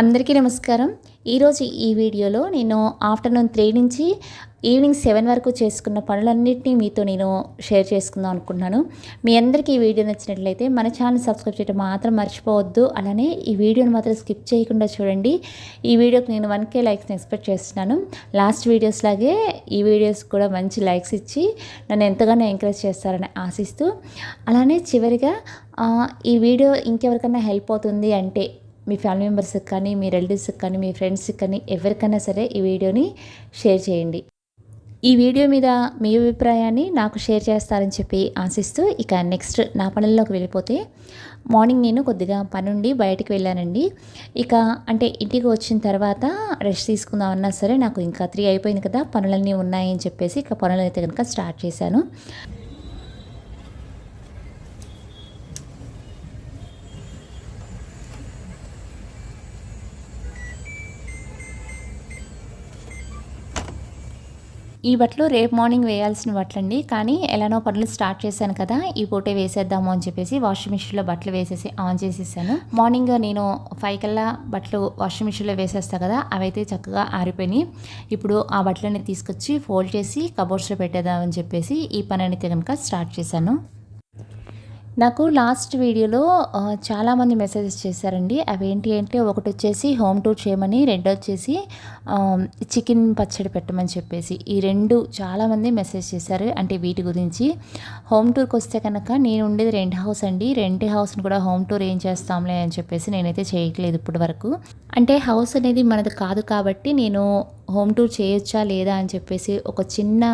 అందరికీ నమస్కారం. ఈరోజు ఈ వీడియోలో నేను ఆఫ్టర్నూన్ త్రీ నుంచి ఈవినింగ్ సెవెన్ వరకు చేసుకున్న పనులన్నింటినీ మీతో నేను షేర్ చేసుకుందాం అనుకుంటున్నాను. మీ అందరికీ ఈ వీడియో నచ్చినట్లయితే మన ఛానల్ సబ్స్క్రైబ్ చేయడం మాత్రం మర్చిపోవద్దు. అలానే ఈ వీడియోని మాత్రం స్కిప్ చేయకుండా చూడండి. ఈ వీడియోకి నేను వన్ కే లైక్స్ని ఎక్స్పెక్ట్ చేస్తున్నాను. లాస్ట్ వీడియోస్ లాగే ఈ వీడియోస్ కూడా మంచి లైక్స్ ఇచ్చి నన్ను ఎంతగానో ఎంకరేజ్ చేస్తారని ఆశిస్తూ అలానే చివరిగా ఈ వీడియో ఇంకెవరికైనా హెల్ప్ అవుతుంది అంటే మీ ఫ్యామిలీ మెంబర్స్కి కానీ మీ రిలేటివ్స్కి కానీ మీ ఫ్రెండ్స్కి కానీ ఎవరికైనా సరే ఈ వీడియోని షేర్ చేయండి. ఈ వీడియో మీద మీ అభిప్రాయాన్ని నాకు షేర్ చేస్తారని చెప్పి ఆశిస్తూ ఇక నెక్స్ట్ నా పనుల్లోకి వెళ్ళిపోతే మార్నింగ్ నేను కొద్దిగా పనుండి బయటికి వెళ్ళానండి. ఇక అంటే ఇంటికి వచ్చిన తర్వాత రెస్ట్ తీసుకుందామన్నా సరే నాకు ఇంకా త్రీ అయిపోయింది కదా పనులన్నీ ఉన్నాయని చెప్పేసి ఇక పనులు అయితే కనుక స్టార్ట్ చేశాను. ఈ బట్టలు రేపు మార్నింగ్ వేయాల్సిన బట్టలండి. కానీ ఎలానో పనులు స్టార్ట్ చేశాను కదా ఈ పూటే వేసేద్దాము అని చెప్పేసి వాషింగ్ మిషన్లో బట్టలు వేసేసి ఆన్ చేసేసాను. మార్నింగ్ నేను ఫైవ్ కల్లా బట్టలు వాషింగ్ మిషన్లో వేసేస్తాను కదా అవైతే చక్కగా ఆరిపోయినాయి. ఇప్పుడు ఆ బట్టలని తీసుకొచ్చి ఫోల్డ్ చేసి కబోర్డ్స్లో పెట్టేద్దామని చెప్పేసి ఈ పని అయితే కనుక స్టార్ట్ చేశాను. నాకు లాస్ట్ వీడియోలో చాలామంది మెసేజెస్ చేశారండి. అవేంటి అంటే ఒకటి వచ్చేసి హోమ్ టూర్ చేయమని రెండు వచ్చేసి చికెన్ పచ్చడి పెట్టమని చెప్పేసి. ఈ రెండు చాలామంది మెసేజ్ చేశారు. అంటే వీటి గురించి. హోమ్ టూర్కి వస్తే కనుక నేను ఉండేది రెంట్ హౌస్ అండి. రెంట్ హౌస్ని కూడా హోమ్ టూర్ ఏం చేస్తాంలే అని చెప్పేసి నేనైతే చేయట్లేదు ఇప్పటి వరకు. అంటే హౌస్ అనేది మనది కాదు కాబట్టి నేను హోమ్ టూర్ చేయొచ్చా లేదా అని చెప్పేసి ఒక చిన్న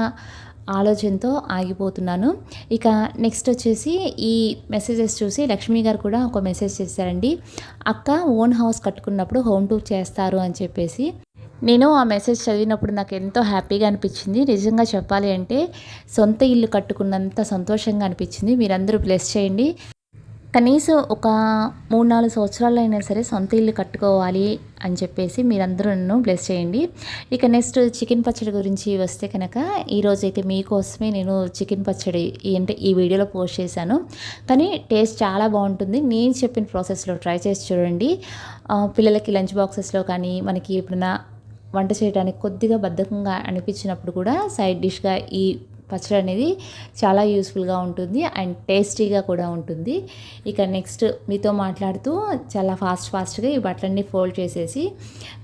ఆలోచనతో ఆగిపోతున్నాను. ఇక నెక్స్ట్ వచ్చేసి ఈ మెసేజెస్ చూసి లక్ష్మి గారు కూడా ఒక మెసేజ్ చేశారండి. అక్క ఓన్ హౌస్ కట్టుకున్నప్పుడు హోమ్ టూర్ చేస్తారు అని చెప్పేసి. నేను ఆ మెసేజ్ చదివినప్పుడు నాకు ఎంతో హ్యాపీగా అనిపించింది. నిజంగా చెప్పాలి అంటే సొంత ఇల్లు కట్టుకున్నంత సంతోషంగా అనిపించింది. మీరందరూ బ్లెస్ చేయండి. కనీసం ఒక మూడు నాలుగు సంవత్సరాలు అయినా సరే సొంత ఇల్లు కట్టుకోవాలి అని చెప్పేసి మీరందరూ నన్ను బ్లెస్ చేయండి. ఇక నెక్స్ట్ చికెన్ పచ్చడి గురించి వస్తే కనుక ఈరోజు అయితే మీకోసమే నేను చికెన్ పచ్చడి ఈ- అంటే ఈ వీడియోలో పోస్ట్ చేశాను. కానీ టేస్ట్ చాలా బాగుంటుంది. నేను చెప్పిన ప్రాసెస్లో ట్రై చేసి చూడండి. పిల్లలకి లంచ్ బాక్సెస్లో కానీ మనకి ఎప్పుడైనా వంట చేయడానికి కొద్దిగా బద్ధకంగా అనిపించినప్పుడు కూడా సైడ్ డిష్గా ఈ పచ్చడి అనేది చాలా యూస్ఫుల్గా ఉంటుంది అండ్ టేస్టీగా కూడా ఉంటుంది. ఇక నెక్స్ట్ మీతో మాట్లాడుతూ చాలా ఫాస్ట్ ఫాస్ట్గా ఈ బట్టలన్నీ ఫోల్డ్ చేసేసి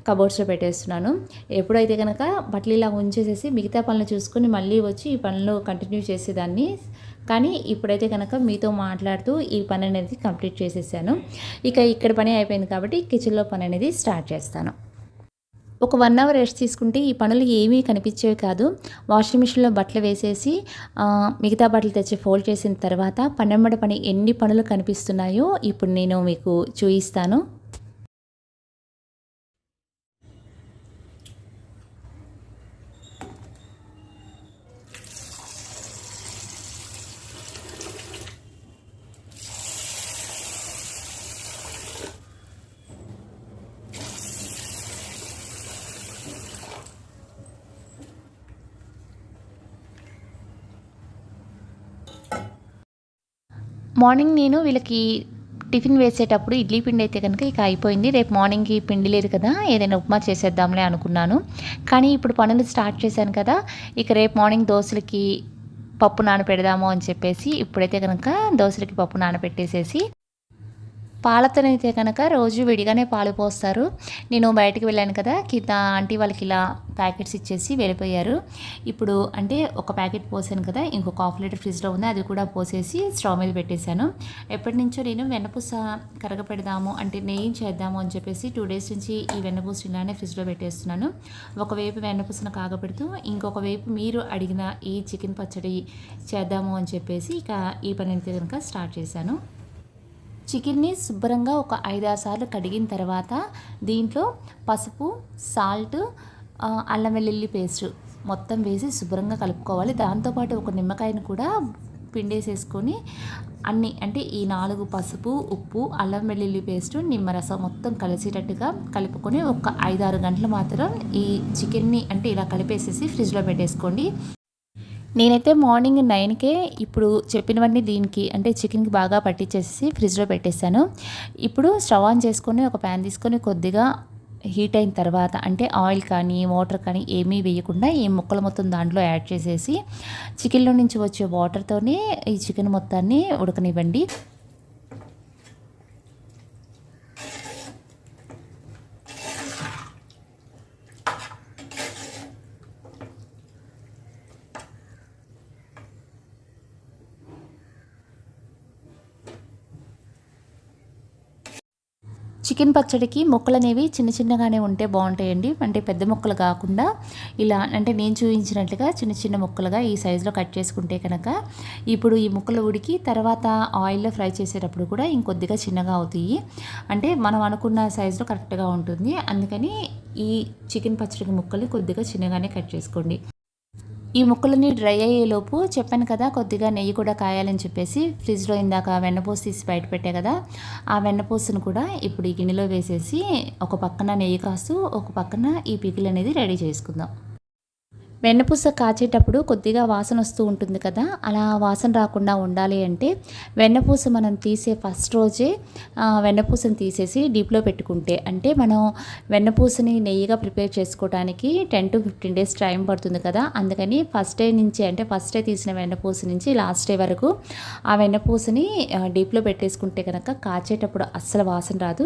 కబోర్డ్స్లో పెట్టేస్తున్నాను. ఎప్పుడైతే కనుక బట్టలు ఇలా ఉంచేసేసి మిగతా పనులు చూసుకొని మళ్ళీ వచ్చి ఈ పనులు కంటిన్యూ చేసేదాన్ని. కానీ ఇప్పుడైతే కనుక మీతో మాట్లాడుతూ ఈ పని అనేది కంప్లీట్ చేసేసాను. ఇక ఇక్కడ పని అయిపోయింది కాబట్టి కిచెన్లో పని అనేది స్టార్ట్ చేస్తాను. ఒక వన్ అవర్ రెస్ట్ తీసుకుంటే ఈ పనులు ఏమీ కనిపించేవి కాదు. వాషింగ్ మిషన్లో బట్టలు వేసేసి మిగతా బట్టలు తెచ్చి ఫోల్డ్ చేసిన తర్వాత పన్నెంబడి పని ఎన్ని పనులు కనిపిస్తున్నాయో ఇప్పుడు నేను మీకు చూపిస్తాను. మార్నింగ్ నేను వీళ్ళకి టిఫిన్ వేసేటప్పుడు ఇడ్లీ పిండి అయితే కనుక ఇక అయిపోయింది. రేపు మార్నింగ్కి పిండి లేదు కదా ఏదైనా ఉప్మా చేసేద్దాంలే అనుకున్నాను. కానీ ఇప్పుడు పనులు స్టార్ట్ చేశాను కదా ఇక రేపు మార్నింగ్ దోశలకి పప్పు నానపెడదాము అని చెప్పేసి ఇప్పుడైతే కనుక దోశలకి పప్పు నానపెట్టేసేసి పాలతోనైతే కనుక రోజు విడిగానే పాలు పోస్తారు. నేను బయటికి వెళ్ళాను కదా కింద ఆంటీ వాళ్ళకి ఇలా ప్యాకెట్స్ ఇచ్చేసి వెళ్ళిపోయారు. ఇప్పుడు అంటే ఒక ప్యాకెట్ పోసాను కదా ఇంకొక హాఫ్ లీటర్ ఫ్రిడ్జ్లో ఉంది అది కూడా పోసేసి స్టవ్ మీద పెట్టేశాను. ఎప్పటి నుంచో నేను వెన్నపూస కరగపెడదాము అంటే నెయ్యి చేద్దాము అని చెప్పేసి టూ డేస్ నుంచి ఈ వెన్నపూస ఇలానే ఫ్రిడ్జ్లో పెట్టేస్తున్నాను. ఒకవైపు వెన్నపూసను కాగపెడుతూ ఇంకొక వైపు మీరు అడిగిన ఈ చికెన్ పచ్చడి చేద్దాము అని చెప్పేసి ఇక ఈ పని అయితే కనుక స్టార్ట్ చేశాను. చికెన్ని శుభ్రంగా ఒక ఐదారు సార్లు కడిగిన తర్వాత దీంట్లో పసుపు సాల్ట్ అల్లం వెల్లుల్లి పేస్ట్ మొత్తం వేసి శుభ్రంగా కలుపుకోవాలి. దాంతోపాటు ఒక నిమ్మకాయను కూడా పిండేసేసుకొని అన్ని అంటే ఈ నాలుగు పసుపు ఉప్పు అల్లం వెల్లుల్లి పేస్ట్ నిమ్మరసం మొత్తం కలిసేటట్టుగా కలుపుకొని ఒక ఐదారు గంటలు మాత్రం ఈ చికెన్ని అంటే ఇలా కలిపేసేసి ఫ్రిడ్జ్లో పెట్టేసుకోండి. నేనైతే మార్నింగ్ నైన్కే ఇప్పుడు చెప్పినవన్నీ దీనికి అంటే చికెన్కి బాగా పట్టించేసి ఫ్రిడ్జ్లో పెట్టేశాను. ఇప్పుడు స్టవ్ ఆన్ చేసుకొని ఒక ప్యాన్ తీసుకొని కొద్దిగా హీట్ అయిన తర్వాత అంటే ఆయిల్ కానీ వాటర్ కానీ ఏమీ వేయకుండా ఈ ముక్కలు మొత్తం దాంట్లో యాడ్ చేసేసి చికెన్లో నుంచి వచ్చే వాటర్తోనే ఈ చికెన్ మొత్తాన్ని ఉడకనివ్వండి. చికెన్ పచ్చడికి ముక్కలు అనేవి చిన్న చిన్నగానే ఉంటే బాగుంటాయండి. అంటే పెద్ద ముక్కలు కాకుండా ఇలా అంటే నేను చూపించినట్లుగా చిన్న చిన్న ముక్కలుగా ఈ సైజులో కట్ చేసుకుంటే కనుక ఇప్పుడు ఈ ముక్కలు ఉడికి తర్వాత ఆయిల్లో ఫ్రై చేసేటప్పుడు కూడా ఇంకొద్దిగా చిన్నగా అవుతాయి. అంటే మనం అనుకున్న సైజులో కరెక్ట్గా ఉంటుంది. అందుకని ఈ చికెన్ పచ్చడికి ముక్కల్ని కొద్దిగా చిన్నగానే కట్ చేసుకోండి. ఈ ముక్కలన్నీ డ్రై అయ్యేలోపు చెప్పాను కదా కొద్దిగా నెయ్యి కూడా కాయాలని చెప్పేసి ఫ్రిడ్జ్లో ఇందాక వెన్నపూస తీసి బయట పెట్టే కదా ఆ వెన్నపూసను కూడా ఇప్పుడు ఈ గిన్నెలో వేసేసి ఒక పక్కన నెయ్యి కాస్తూ ఒక పక్కన ఈ పికిల్ అనేది రెడీ చేసుకుందాం. వెన్నపూస కాచేటప్పుడు కొద్దిగా వాసన వస్తూ ఉంటుంది కదా అలా వాసన రాకుండా ఉండాలి అంటే వెన్నపూస మనం తీసే ఫస్ట్ రోజే వెన్నపూసని తీసేసి డీప్లో పెట్టుకుంటే అంటే మనం వెన్నపూసని నెయ్యిగా ప్రిపేర్ చేసుకోవడానికి ten to fifteen days time పడుతుంది కదా అందుకని ఫస్ట్ డే నుంచి అంటే ఫస్ట్ డే తీసిన వెన్నపూస నుంచి లాస్ట్ డే వరకు ఆ వెన్నపూసని డీప్లో పెట్టేసుకుంటే కనుక కాచేటప్పుడు అస్సలు వాసన రాదు.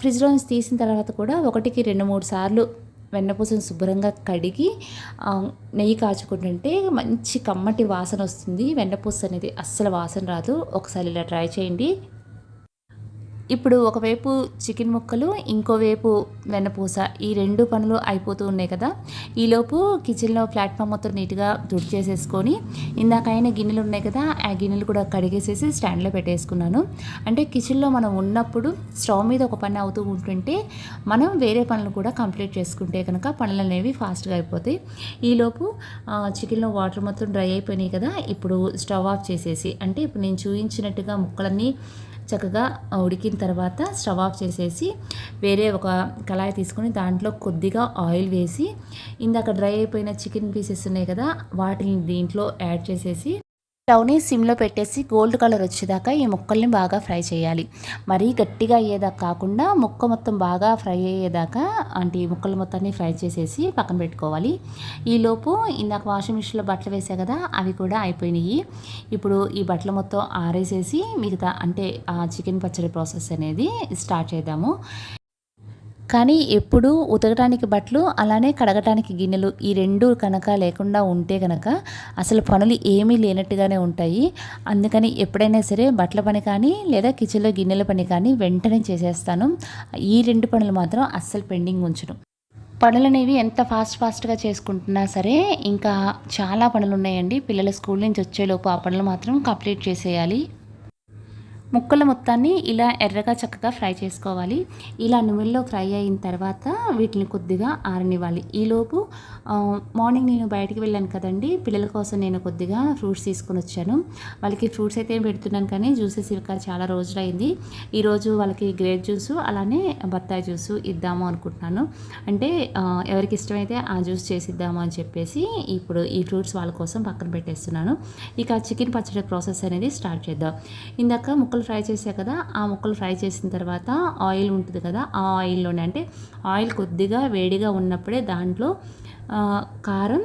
ఫ్రిడ్జ్లో నుంచి తీసిన తర్వాత కూడా ఒకటికి రెండు మూడు సార్లు వెన్నపూసను శుభ్రంగా కడిగి నెయ్యి కాచుకుంటుంటే మంచి కమ్మటి వాసన వస్తుంది. వెన్నపూస అనేది అస్సలు వాసన రాదు. ఒకసారి ఇలా ట్రై చేయండి. ఇప్పుడు ఒకవైపు చికెన్ ముక్కలు ఇంకోవైపు వెన్నపూస. ఈ రెండు పనులు అయిపోతూ ఉన్నాయి కదా. ఈలోపు కిచెన్లో ప్లాట్ఫామ్ మొత్తం నీట్గా తుడి చేసేసుకొని ఇందాకైన గిన్నెలు ఉన్నాయి కదా ఆ గిన్నెలు కూడా కడిగేసేసి స్టాండ్లో పెట్టేసుకున్నాను. అంటే కిచెన్లో మనం ఉన్నప్పుడు స్టవ్ మీద ఒక పని అవుతూ ఉంటుంటే మనం వేరే పనులు కూడా కంప్లీట్ చేసుకుంటే కనుక పనులు అనేవి ఫాస్ట్గా అయిపోతాయి. ఈలోపు చికెన్లో వాటర్ మొత్తం డ్రై అయిపోయినాయి కదా. ఇప్పుడు స్టవ్ ఆఫ్ చేసేసి అంటే ఇప్పుడు నేను చూపించినట్టుగా ముక్కలన్నీ చక్కగా ఉడికిన తర్వాత స్టవ్ ఆఫ్ చేసేసి వేరే ఒక కళాయి తీసుకొని దాంట్లో కొద్దిగా ఆయిల్ వేసి ఇందాక డ్రై అయిపోయిన చికెన్ పీసెస్ ఉన్నాయి కదా వాటిని దీంట్లో యాడ్ చేసేసి స్టవ్ని సిమ్లో పెట్టేసి గోల్డ్ కలర్ వచ్చేదాకా ఈ ముక్కల్ని బాగా ఫ్రై చేయాలి. మరీ గట్టిగా అయ్యేదాకా కాకుండా ముక్క మొత్తం బాగా ఫ్రై అయ్యేదాకా అంటే ఈ ముక్కలు మొత్తాన్ని ఫ్రై చేసేసి పక్కన పెట్టుకోవాలి. ఈలోపు ఇందాక వాషింగ్ మిషన్లో బట్టలు వేసా కదా అవి కూడా అయిపోయినాయి. ఇప్పుడు ఈ బట్టలు మొత్తం ఆరేసేసి మిగతా అంటే ఆ చికెన్ పచ్చడి ప్రాసెస్ అనేది స్టార్ట్ చేద్దాము. కానీ ఎప్పుడూ ఉతకడానికి బట్టలు అలానే కడగటానికి గిన్నెలు ఈ రెండు కనుక లేకుండా ఉంటే కనుక అసలు పనులు ఏమీ లేనట్టుగానే ఉంటాయి. అందుకని ఎప్పుడైనా సరే బట్టల పని కానీ లేదా కిచెన్లో గిన్నెల పని కానీ వెంటనే చేసేస్తాను. ఈ రెండు పనులు మాత్రం అస్సలు పెండింగ్ ఉంచడం పనులు అనేవి ఎంత ఫాస్ట్ ఫాస్ట్గా చేసుకుంటున్నా సరే ఇంకా చాలా పనులు ఉన్నాయండి. పిల్లల స్కూల్ నుంచి వచ్చేలోపు ఆ పనులు మాత్రం కంప్లీట్ చేసేయాలి. ముక్కల మొత్తాన్ని ఇలా ఎర్రగా చక్కగా ఫ్రై చేసుకోవాలి. ఇలా నువ్వుల్లో ఫ్రై అయిన తర్వాత వీటిని కొద్దిగా ఆరనివ్వాలి. ఈలోపు మార్నింగ్ నేను బయటికి వెళ్ళాను కదండి పిల్లల కోసం నేను కొద్దిగా ఫ్రూట్స్ తీసుకొని వచ్చాను. వాళ్ళకి ఫ్రూట్స్ అయితే పెడుతున్నాను కానీ జ్యూసెస్ ఇవ్వక చాలా రోజులైంది. ఈరోజు వాళ్ళకి గ్రేప్ జ్యూస్ అలానే బత్తాయి జ్యూస్ ఇద్దాము అనుకుంటున్నాను. అంటే ఎవరికి ఇష్టమైతే ఆ జ్యూస్ చేసిద్దాము అని చెప్పేసి ఇప్పుడు ఈ ఫ్రూట్స్ వాళ్ళ కోసం పక్కన పెట్టేస్తున్నాను. ఇక చికెన్ పచ్చడి ప్రాసెస్ అనేది స్టార్ట్ చేద్దాం. ఇందాక ముక్కలు ముక్కలు ఫ్రై చేసా కదా ఆ ముక్కలు ఫ్రై చేసిన తర్వాత ఆయిల్ ఉంటుంది కదా ఆ ఆయిల్లోనే అంటే ఆయిల్ కొద్దిగా వేడిగా ఉన్నప్పుడే దాంట్లో కారం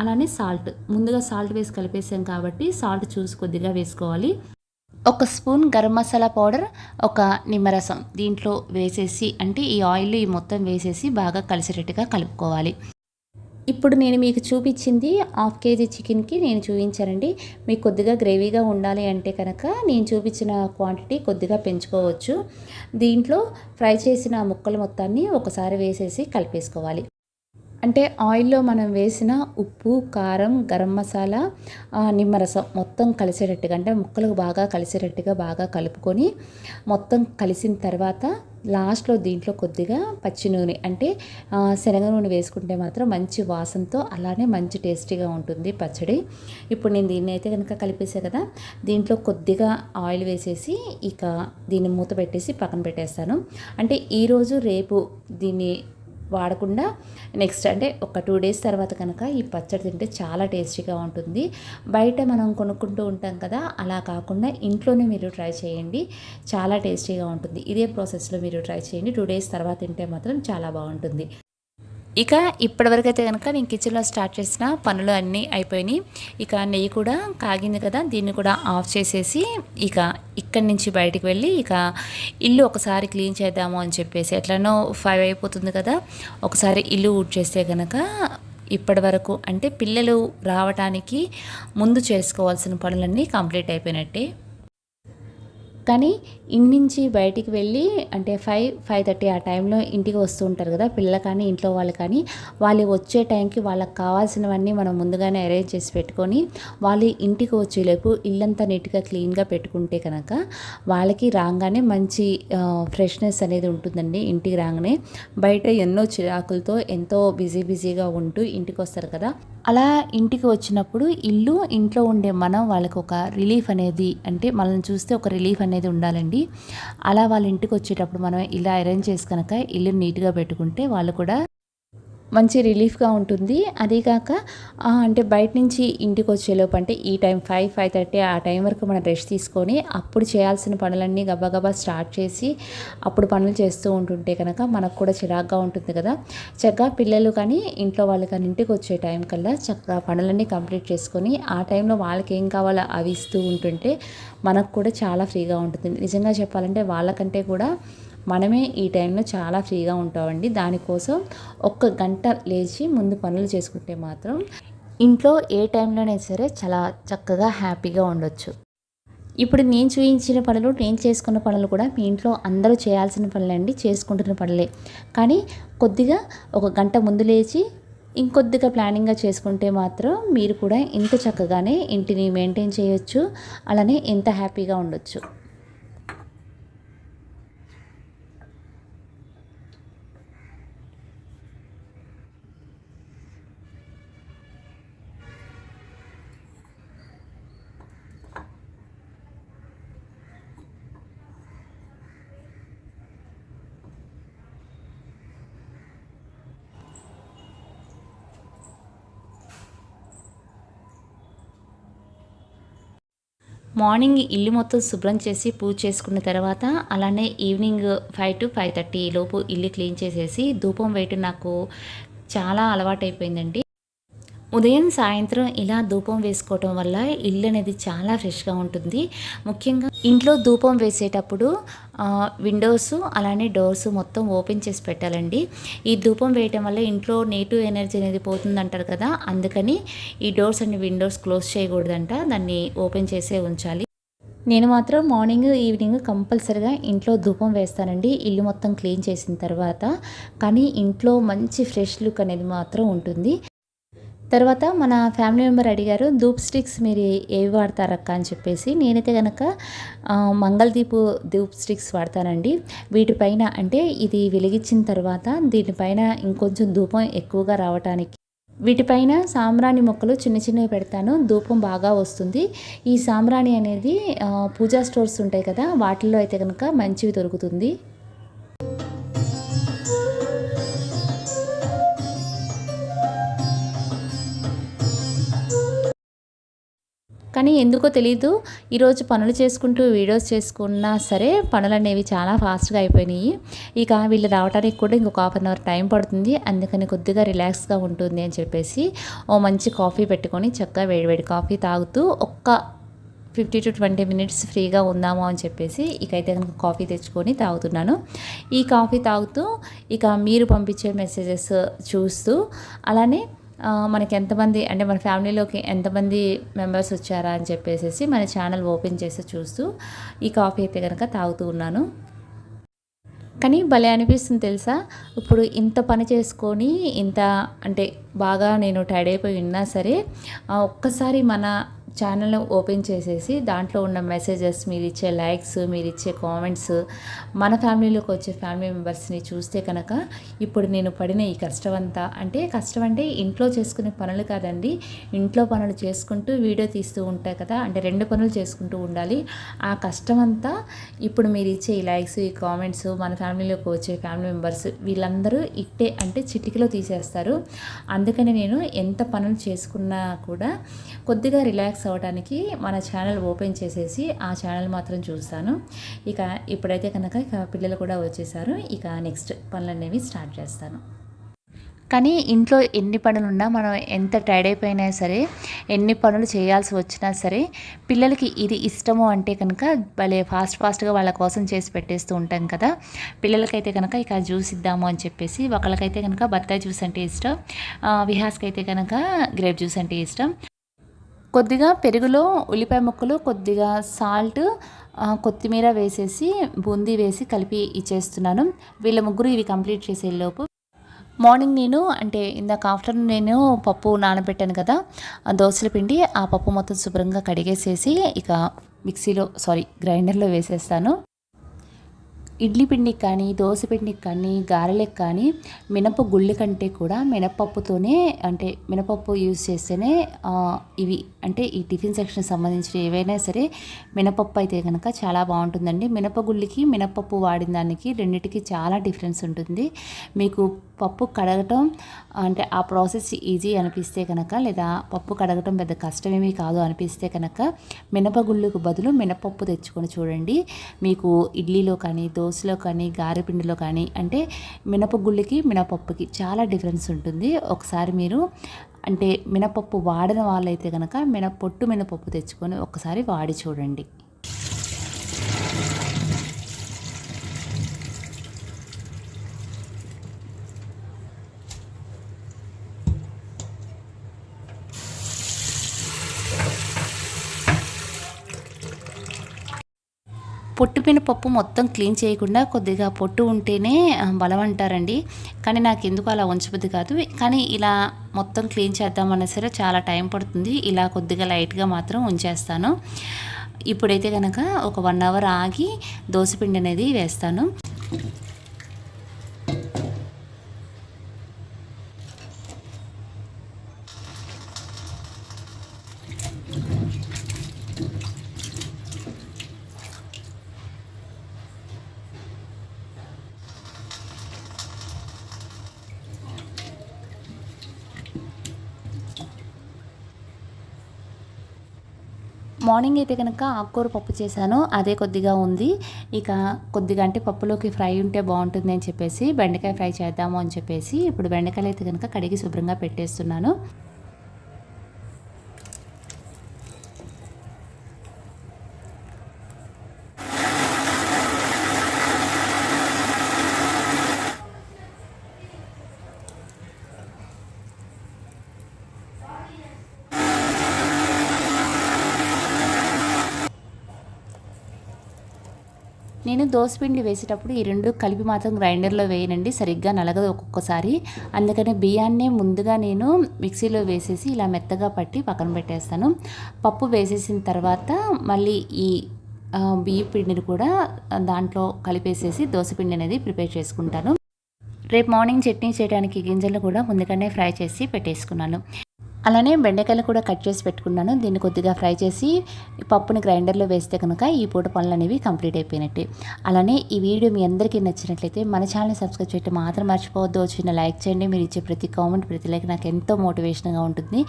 అలానే సాల్ట్. ముందుగా సాల్ట్ వేసి కలిపేసాం కాబట్టి సాల్ట్ చూసి కొద్దిగా వేసుకోవాలి. ఒక స్పూన్ గరం మసాలా పౌడర్ ఒక నిమ్మరసం దీంట్లో వేసేసి అంటే ఈ ఆయిల్ ఈ మొత్తం వేసేసి బాగా కలిసేటట్టుగా కలుపుకోవాలి. ఇప్పుడు నేను మీకు చూపించింది హాఫ్ కేజీ చికెన్కి నేను చూపించానండి. మీకు కొద్దిగా గ్రేవీగా ఉండాలి అంటే కనుక నేను చూపించిన క్వాంటిటీ కొద్దిగా పెంచుకోవచ్చు. దీంట్లో ఫ్రై చేసిన ముక్కలు మొత్తాన్ని ఒకసారి వేసేసి కలిపేసుకోవాలి. అంటే ఆయిల్లో మనం వేసిన ఉప్పు కారం గరం మసాలా నిమ్మరసం మొత్తం కలిసేటట్టుగా అంటే ముక్కలకు బాగా కలిసేటట్టుగా బాగా కలుపుకొని మొత్తం కలిసిన తర్వాత లాస్ట్లో దీంట్లో కొద్దిగా పచ్చి నూనె అంటే శనగ నూనె వేసుకుంటే మాత్రం మంచి వాసనతో అలానే మంచి టేస్టీగా ఉంటుంది పచ్చడి. ఇప్పుడు నేను దీన్ని అయితే కనుక కలిపేసా కదా దీంట్లో కొద్దిగా ఆయిల్ వేసేసి ఇక దీన్ని మూత పెట్టేసి పక్కన పెట్టేస్తాను. అంటే ఈరోజు రేపు దీన్ని వాడకుండా నెక్స్ట్ అంటే ఒక టూ డేస్ తర్వాత కనుక ఈ పచ్చడి తింటే చాలా టేస్టీగా ఉంటుంది. బయట మనం కొనుక్కుంటూ ఉంటాం కదా అలా కాకుండా ఇంట్లోనే మీరు ట్రై చేయండి. చాలా టేస్టీగా ఉంటుంది. ఇదే ప్రాసెస్లో మీరు ట్రై చేయండి. టూ డేస్ తర్వాత తింటే మాత్రం చాలా బాగుంటుంది. ఇక ఇప్పటివరకు అయితే కనుక నేను కిచెన్లో స్టార్ట్ చేసిన పనులు అన్నీ అయిపోయినాయి. ఇక నెయ్యి కూడా కాగింది కదా దీన్ని కూడా ఆఫ్ చేసేసి ఇక ఇక్కడి నుంచి బయటికి వెళ్ళి ఇక ఇల్లు ఒకసారి క్లీన్ చేద్దాము అని చెప్పేసి ఎట్లనో ఫైవ్ అయిపోతుంది కదా ఒకసారి ఇల్లు ఊడ్ చేస్తే కనుక ఇప్పటి వరకు అంటే పిల్లలు రావటానికి ముందు చేసుకోవాల్సిన పనులన్నీ కంప్లీట్ అయిపోయినట్టే. కానీ ఇంటించి బయటికి వెళ్ళి అంటే ఫైవ్ ఫైవ్ థర్టీ ఆ టైంలో ఇంటికి వస్తూ ఉంటారు కదా పిల్లలు కానీ ఇంట్లో వాళ్ళు కానీ వాళ్ళు వచ్చే టైంకి వాళ్ళకి కావాల్సినవన్నీ మనం ముందుగానే అరేంజ్ చేసి పెట్టుకొని వాళ్ళు ఇంటికి వచ్చేలోపు ఇల్లంతా నీట్గా క్లీన్గా పెట్టుకుంటే కనుక వాళ్ళకి రాగానే మంచి ఫ్రెష్నెస్ అనేది ఉంటుందండి ఇంటికి రాగానే. బయట ఎన్నో చిరాకులతో ఎంతో బిజీ బిజీగా ఉంటూ ఇంటికి వస్తారు కదా. అలా ఇంటికి వచ్చినప్పుడు ఇల్లు ఇంట్లో ఉండే మనం వాళ్ళకి ఒక రిలీఫ్ అనేది అంటే మనల్ని చూస్తే ఒక రిలీఫ్ అనేది ఉండాలండి. అలా వాళ్ళ ఇంటికి వచ్చేటప్పుడు మనం ఇలా అరేంజ్ చేసి కనుక ఇల్లు నీట్గా పెట్టుకుంటే వాళ్ళు కూడా మంచి రిలీఫ్గా ఉంటుంది. అదీగాక అంటే బయట నుంచి ఇంటికి వచ్చేలోపు అంటే ఈ టైం ఫైవ్ ఫైవ్ థర్టీ ఆ టైం వరకు మనం రెస్ట్ తీసుకొని అప్పుడు చేయాల్సిన పనులన్నీ గబగబా స్టార్ట్ చేసి అప్పుడు పనులు చేస్తూ ఉంటుంటే కనుక మనకు కూడా చిరాగ్గా ఉంటుంది కదా. చక్కగా పిల్లలు కానీ ఇంట్లో వాళ్ళు కానీ ఇంటికి వచ్చే టైం కల్లా చక్కగా పనులన్నీ కంప్లీట్ చేసుకొని ఆ టైంలో వాళ్ళకి ఏం కావాలో అవి ఇస్తూ ఉంటుంటే మనకు కూడా చాలా ఫ్రీగా ఉంటుంది. నిజంగా చెప్పాలంటే వాళ్ళకంటే కూడా మనమే ఈ టైంలో చాలా ఫ్రీగా ఉంటామండి. దానికోసం ఒక్క గంట లేచి ముందు పనులు చేసుకుంటే మాత్రం ఇంట్లో ఏ టైంలోనే సరే చాలా చక్కగా హ్యాపీగా ఉండొచ్చు. ఇప్పుడు నేను చూపించిన పనులు నేను చేసుకున్న పనులు కూడా మీ ఇంట్లో అందరూ చేయాల్సిన పనులండి అండి చేసుకుంటున్న పనులే. కానీ కొద్దిగా ఒక గంట ముందు లేచి ఇంకొద్దిగా ప్లానింగ్గా చేసుకుంటే మాత్రం మీరు కూడా ఇంత చక్కగానే ఇంటిని మెయింటైన్ చేయొచ్చు. అలానే ఎంత హ్యాపీగా ఉండొచ్చు. మార్నింగ్ ఇల్లు మొత్తం శుభ్రం చేసి పూజ చేసుకున్న తర్వాత అలానే evening five to five thirty లోపు ఇల్లు క్లీన్ చేసేసి ధూపం వేయటం నాకు చాలా అలవాటైపోయిందండి. ఉదయం సాయంత్రం ఇలా ధూపం వేసుకోవటం వల్ల ఇల్లు అనేది చాలా ఫ్రెష్గా ఉంటుంది. ముఖ్యంగా ఇంట్లో ధూపం వేసేటప్పుడు విండోస్ అలానే డోర్స్ మొత్తం ఓపెన్ చేసి పెట్టాలండి. ఈ ధూపం వేయటం వల్ల ఇంట్లో నెగిటివ్ ఎనర్జీ అనేది పోతుందంటారు కదా అందుకని ఈ డోర్స్ అండ్ విండోస్ క్లోజ్ చేయకూడదంట. దాన్ని ఓపెన్ చేసే ఉంచాలి. నేను మాత్రం మార్నింగ్ ఈవినింగ్ కంపల్సరిగా ఇంట్లో ధూపం వేస్తానండి. ఇల్లు మొత్తం క్లీన్ చేసిన తర్వాత కానీ ఇంట్లో మంచి ఫ్రెష్ లుక్ అనేది మాత్రం ఉంటుంది. తర్వాత మన ఫ్యామిలీ మెంబర్ అడిగారు ధూప్ స్టిక్స్ మీరు ఏవి వాడతారక్క? అని చెప్పేసి నేనైతే కనుక మంగళదీపు ధూప్ స్టిక్స్ వాడతానండి. వీటిపైన అంటే ఇది వెలిగించిన తర్వాత దీనిపైన ఇంకొంచెం ధూపం ఎక్కువగా రావటానికి. వీటిపైన సాంబ్రాణి మొక్కలు చిన్న చిన్నవి పెడతాను ధూపం బాగా వస్తుంది. ఈ సాంబ్రాణి అనేది పూజా స్టోర్స్ ఉంటాయి కదా వాటిల్లో అయితే కనుక మంచివి దొరుకుతుంది. కానీ ఎందుకో తెలీదు. ఈరోజు పనులు చేసుకుంటూ వీడియోస్ చేసుకున్నా సరే పనులు అనేవి చాలా ఫాస్ట్గా అయిపోయినాయి. ఇక వీళ్ళు రావడానికి కూడా ఇంకొక హాఫ్ అన్ అవర్ టైం పడుతుంది. అందుకని కొద్దిగా రిలాక్స్గా ఉంటుంది అని చెప్పేసి ఓ మంచి కాఫీ పెట్టుకొని చక్కగా వేడివేడి కాఫీ తాగుతూ ఒక్క ఫిఫ్టీ టు ట్వంటీ మినిట్స్ ఫ్రీగా ఉందాము అని చెప్పేసి ఇకైతే కనుక కాఫీ తెచ్చుకొని తాగుతున్నాను. ఈ కాఫీ తాగుతూ ఇక మీరు పంపించే మెసేజెస్ చూస్తూ అలానే మనకి ఎంతమంది అంటే మన ఫ్యామిలీలోకి ఎంతమంది మెంబర్స్ వచ్చారా అని చెప్పేసి మన ఛానల్ ఓపెన్ చేసి చూస్తూ ఈ కాఫీ అయితే కనుక తాగుతూ ఉన్నాను. కానీ భలే అనిపిస్తుంది తెలుసా? ఇప్పుడు ఇంత పని చేసుకొని ఇంత అంటే బాగా నేను టైర్డ్ అయిపోయి ఉన్నా సరే ఒక్కసారి మన ఛానల్ ఓపెన్ చేసేసి దాంట్లో ఉన్న మెసేజెస్ మీరు ఇచ్చే లైక్స్ మీరు ఇచ్చే కామెంట్స్ మన ఫ్యామిలీలోకి వచ్చే ఫ్యామిలీ మెంబర్స్ని చూస్తే కనుక ఇప్పుడు నేను పడిన ఈ కష్టం అంతా అంటే కష్టం అంటే ఇంట్లో చేసుకునే పనులు కాదండి. ఇంట్లో పనులు చేసుకుంటూ వీడియో తీస్తూ ఉంటాయి కదా. అంటే రెండు పనులు చేసుకుంటూ ఉండాలి. ఆ కష్టం అంతా ఇప్పుడు మీరు ఇచ్చే ఈ లైక్స్ ఈ కామెంట్స్ మన ఫ్యామిలీలోకి వచ్చే ఫ్యామిలీ మెంబర్స్ వీళ్ళందరూ ఇట్టే అంటే చిటికలో తీసేస్తారు. అందుకని నేను ఎంత పనులు చేసుకున్నా కూడా కొద్దిగా రిలాక్స్ అవ్వడానికి మన ఛానల్ ఓపెన్ చేసేసి ఆ ఛానల్ మాత్రం చూస్తాను. ఇక ఇప్పుడైతే కనుక ఇక పిల్లలు కూడా వచ్చేసారు. ఇక నెక్స్ట్ పనులనేవి స్టార్ట్ చేస్తాను. కానీ ఇంట్లో ఎన్ని పనులు ఉన్నా మనం ఎంత టైర్డ్ అయిపోయినా సరే ఎన్ని పనులు చేయాల్సి వచ్చినా సరే పిల్లలకి ఇది ఇష్టము అంటే కనుక భలే ఫాస్ట్ ఫాస్ట్గా వాళ్ళ కోసం చేసి పెట్టేస్తూ ఉంటాం కదా. పిల్లలకైతే కనుక ఇక జ్యూస్ ఇద్దాము అని చెప్పేసి ఒకళ్ళకైతే కనుక బత్తాయి జ్యూస్ అంటే ఇష్టం. విహాస్కి అయితే కనుక గ్రేప్ జ్యూస్ అంటే ఇష్టం. కొద్దిగా పెరుగులో ఉల్లిపాయ ముక్కలు కొద్దిగా సాల్ట్ కొత్తిమీర వేసేసి బూందీ వేసి కలిపి ఇచ్చేస్తున్నాను. వీళ్ళ ముగ్గురు ఇవి కంప్లీట్ చేసేలోపు మార్నింగ్ నేను అంటే ఇందాక ఆఫ్టర్నూన్ నేను పప్పు నానబెట్టాను కదా దోశల పిండి ఆ పప్పు మొత్తం శుభ్రంగా కడిగేసేసి ఇక మిక్సీలో సారీ గ్రైండర్లో వేసేస్తాను. ఇడ్లీ పిండికి కానీ దోశ పిండికి కానీ గారెలకు కానీ మినప గుళ్ళు కంటే కూడా మినపప్పుతోనే అంటే మినపప్పు యూజ్ చేస్తేనే ఇవి అంటే ఈ టిఫిన్ సెక్షన్ సంబంధించిన ఏవైనా సరే మినపప్పు అయితే కనుక చాలా బాగుంటుందండి. మినపగుళ్ళకి మినపప్పు వాడిన దానికి రెండింటికి చాలా డిఫరెన్స్ ఉంటుంది. మీకు పప్పు కడగటం అంటే ఆ ప్రాసెస్ ఈజీ అనిపిస్తే కనుక లేదా పప్పు కడగటం పెద్ద కష్టమేమీ కాదు అనిపిస్తే కనుక మినపగుళ్ళకు బదులు మినపప్పు తెచ్చుకొని చూడండి. మీకు ఇడ్లీలో కానీ దోశలో కానీ గారెపిండిలో కానీ అంటే మినపగుళ్ళకి మినపప్పుకి చాలా డిఫరెన్స్ ఉంటుంది. ఒకసారి మీరు అంటే మినపప్పు వాడిన వాళ్ళైతే కనుక మినపొట్టు మినపప్పు తెచ్చుకొని ఒకసారి వాడి చూడండి. పొట్టుపిన పప్పు మొత్తం క్లీన్ చేయకుండా కొద్దిగా పొట్టు ఉంటేనే బలం అంటారండి కానీ నాకు ఎందుకు అలా ఉంచబుద్ది కాదు. కానీ ఇలా మొత్తం క్లీన్ చేద్దామన్నా సరే చాలా టైం పడుతుంది. ఇలా కొద్దిగా లైట్గా మాత్రం ఉంచేస్తాను. ఇప్పుడైతే కనుక ఒక వన్ అవర్ ఆగి దోశపిండి అనేది వేస్తాను. మార్నింగ్ అయితే కనుక ఆకుకూర పప్పు చేశాను. అదే కొద్దిగా ఉంది. ఇక కొద్దిగా అంటే పప్పులోకి ఫ్రై ఉంటే బాగుంటుంది అని చెప్పేసి బెండకాయ ఫ్రై చేద్దాము అని చెప్పేసి ఇప్పుడు బెండకాయలు అయితే కనుక కడిగి శుభ్రంగా పెట్టేస్తున్నాను. దోసపిండి వేసేటప్పుడు ఈ రెండు కలిపి మాత్రం గ్రైండర్లో వేయనండి. సరిగ్గా నలగదు ఒక్కొక్కసారి. అందుకని బియ్యాన్ని ముందుగా నేను మిక్సీలో వేసేసి ఇలా మెత్తగా పట్టి పక్కన పెట్టేస్తాను. పప్పు వేసేసిన తర్వాత మళ్ళీ ఈ బియ్య పిండిని కూడా దాంట్లో కలిపేసేసి దోసపిండి అనేది ప్రిపేర్ చేసుకుంటాను. రేపు మార్నింగ్ చట్నీ చేయడానికి గింజలు కూడా ముందుగానే ఫ్రై చేసి పెట్టేసుకున్నాను. అలానే బెండకాయలు కూడా కట్ చేసి పెట్టుకున్నాను. దీన్ని కొద్దిగా ఫ్రై చేసి పప్పుని గ్రైండర్లో వేస్తే కనుక ఈ పూట పనులు అనేవి కంప్లీట్ అయిపోయినట్టే. అలానే ఈ వీడియో మీ అందరికీ నచ్చినట్లయితే మన ఛానల్ని సబ్స్క్రైబ్ చేయడం మాత్రం మర్చిపోవద్దు. చిన్న లైక్ చేయండి. మీరు ఇచ్చే ప్రతి కామెంట్ ప్రతి లైక్ నాకు ఎంతో మోటివేషన్గా ఉంటుంది.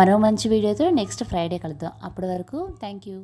మరో మంచి వీడియోతో నెక్స్ట్ ఫ్రైడే కలుద్దాం. అప్పటి వరకు థ్యాంక్ యూ